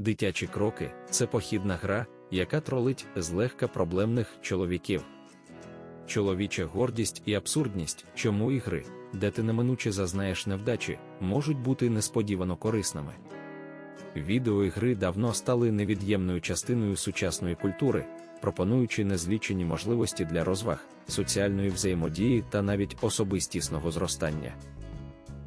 Дитячі кроки це похідна гра, яка тролить злегка проблемних чоловіків. Чоловіча гордість і абсурдність, чому ігри, де ти неминуче зазнаєш невдачі, можуть бути несподівано корисними. Відеоігри давно стали невід'ємною частиною сучасної культури, пропонуючи незлічені можливості для розваг, соціальної взаємодії та навіть особистісного зростання.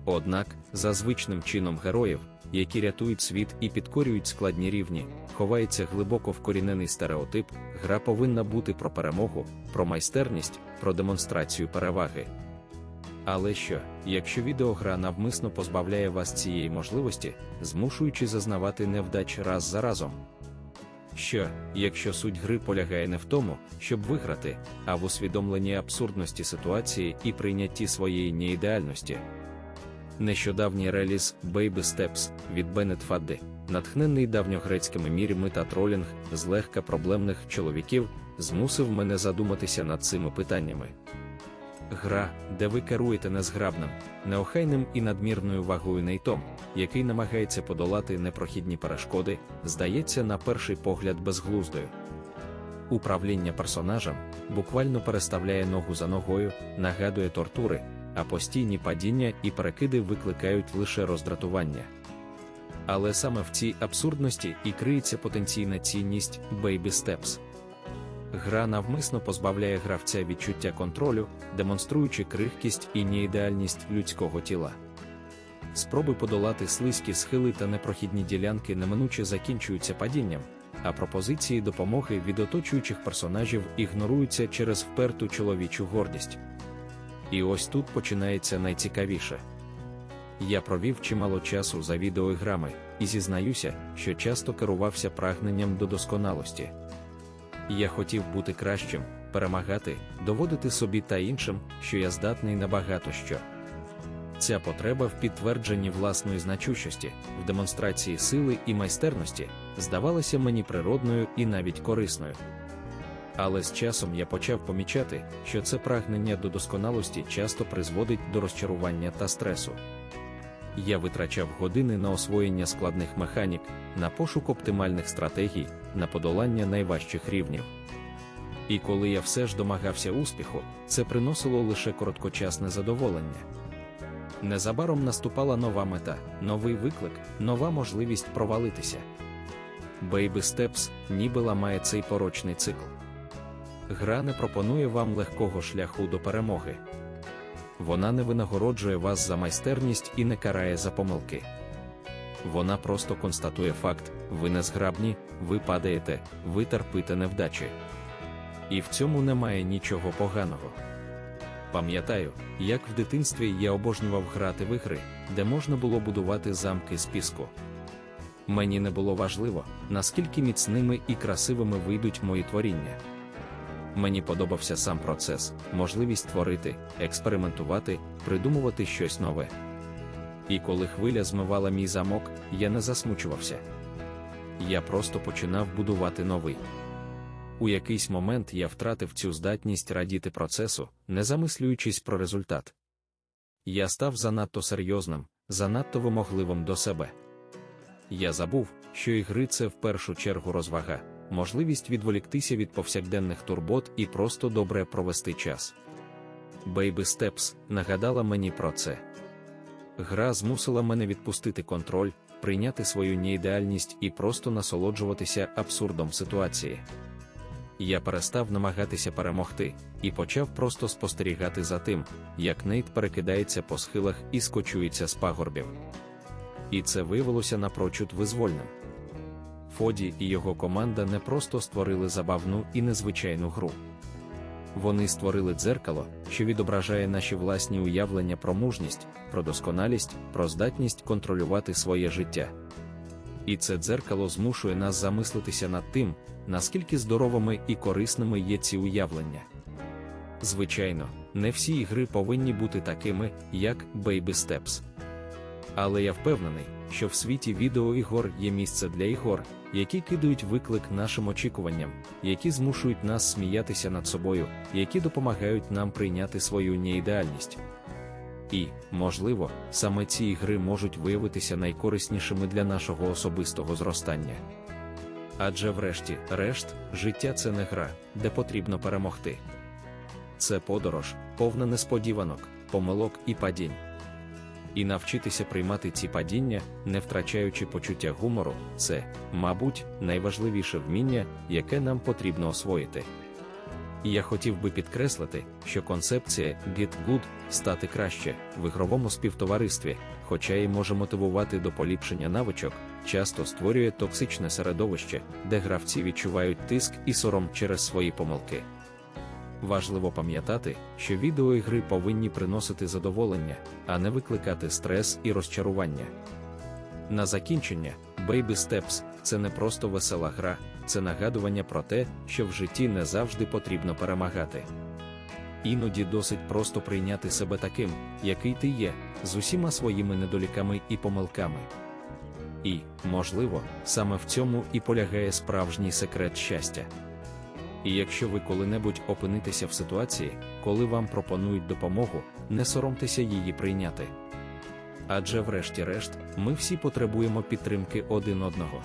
Однак, за звичним чином героїв, які рятують світ і підкорюють складні рівні, ховається глибоко вкорінений стереотип, гра повинна бути про перемогу, про майстерність, про демонстрацію переваги. Але що, якщо відеогра навмисно позбавляє вас цієї можливості, змушуючи зазнавати невдач раз за разом? Що, якщо суть гри полягає не в тому, щоб виграти, а в усвідомленні абсурдності ситуації і прийнятті своєї неідеальності? Нещодавній реліз Baby Steps від Беннет Фадди, натхнений давньогрецькими мірями та тролінг злегка проблемних чоловіків, змусив мене задуматися над цими питаннями. Гра, де ви керуєте незграбним, неохайним і надмірною вагою нейтом, який намагається подолати непрохідні перешкоди, здається на перший погляд безглуздою. Управління персонажем буквально переставляє ногу за ногою, нагадує тортури, а постійні падіння і перекиди викликають лише роздратування. Але саме в цій абсурдності і криється потенційна цінність Baby Steps. Гра навмисно позбавляє гравця відчуття контролю, демонструючи крихкість і неідеальність людського тіла. Спроби подолати слизькі схили та непрохідні ділянки неминуче закінчуються падінням, а пропозиції допомоги від оточуючих персонажів ігноруються через вперту чоловічу гордість. І ось тут починається найцікавіше. Я провів чимало часу за відеоіграми і зізнаюся, що часто керувався прагненням до досконалості. Я хотів бути кращим, перемагати, доводити собі та іншим, що я здатний на багато що. Ця потреба в підтвердженні власної значущості, в демонстрації сили і майстерності здавалася мені природною і навіть корисною. Але з часом я почав помічати, що це прагнення до досконалості часто призводить до розчарування та стресу. Я витрачав години на освоєння складних механік, на пошук оптимальних стратегій, на подолання найважчих рівнів. І коли я все ж домагався успіху, це приносило лише короткочасне задоволення. Незабаром наступала нова мета, новий виклик, нова можливість провалитися. Baby Steps ніби ламає цей порочний цикл. Гра не пропонує вам легкого шляху до перемоги. Вона не винагороджує вас за майстерність і не карає за помилки. Вона просто констатує факт: ви не зграбні, ви падаєте, ви терпите невдачі. І в цьому немає нічого поганого. Пам'ятаю, як в дитинстві я обожнював грати в ігри, де можна було будувати замки з піску. Мені не було важливо, наскільки міцними і красивими вийдуть мої творіння. Мені подобався сам процес, можливість творити, експериментувати, придумувати щось нове. І коли хвиля змивала мій замок, я не засмучувався. Я просто починав будувати новий. У якийсь момент я втратив цю здатність радіти процесу, не замислюючись про результат. Я став занадто серйозним, занадто вимогливим до себе. Я забув, що ігри це в першу чергу розвага, можливість відволіктися від повсякденних турбот і просто добре провести час. Baby Steps нагадала мені про це. Гра змусила мене відпустити контроль, прийняти свою неідеальність і просто насолоджуватися абсурдом ситуації. Я перестав намагатися перемогти і почав просто спостерігати за тим, як Нейт перекидається по схилах і скочується з пагорбів. І це виявилося напрочуд визвольним. Фоді і його команда не просто створили забавну і незвичайну гру. Вони створили дзеркало, що відображає наші власні уявлення про мужність, про досконалість, про здатність контролювати своє життя. І це дзеркало змушує нас замислитися над тим, наскільки здоровими і корисними є ці уявлення. Звичайно, не всі ігри повинні бути такими, як Baby Steps. Але я впевнений, що в світі відеоігор є місце для ігор, які кидають виклик нашим очікуванням, які змушують нас сміятися над собою, які допомагають нам прийняти свою неідеальність. І, можливо, саме ці ігри можуть виявитися найкориснішими для нашого особистого зростання. Адже врешті, решт, життя це не гра, де потрібно перемогти. Це подорож, повна несподіванок, помилок і падінь. І навчитися приймати ці падіння, не втрачаючи почуття гумору, це, мабуть, найважливіше вміння, яке нам потрібно освоїти. І я хотів би підкреслити, що концепція «get good» стати краще в ігровому співтоваристві, хоча й може мотивувати до поліпшення навичок, часто створює токсичне середовище, де гравці відчувають тиск і сором через свої помилки. Важливо пам'ятати, що відеоігри повинні приносити задоволення, а не викликати стрес і розчарування. На закінчення, Baby Steps – це не просто весела гра, це нагадування про те, що в житті не завжди потрібно перемагати. Іноді досить просто прийняти себе таким, який ти є, з усіма своїми недоліками і помилками. І, можливо, саме в цьому і полягає справжній секрет щастя. І якщо ви коли-небудь опинитеся в ситуації, коли вам пропонують допомогу, не соромтеся її прийняти. Адже, врешті-решт, ми всі потребуємо підтримки один одного.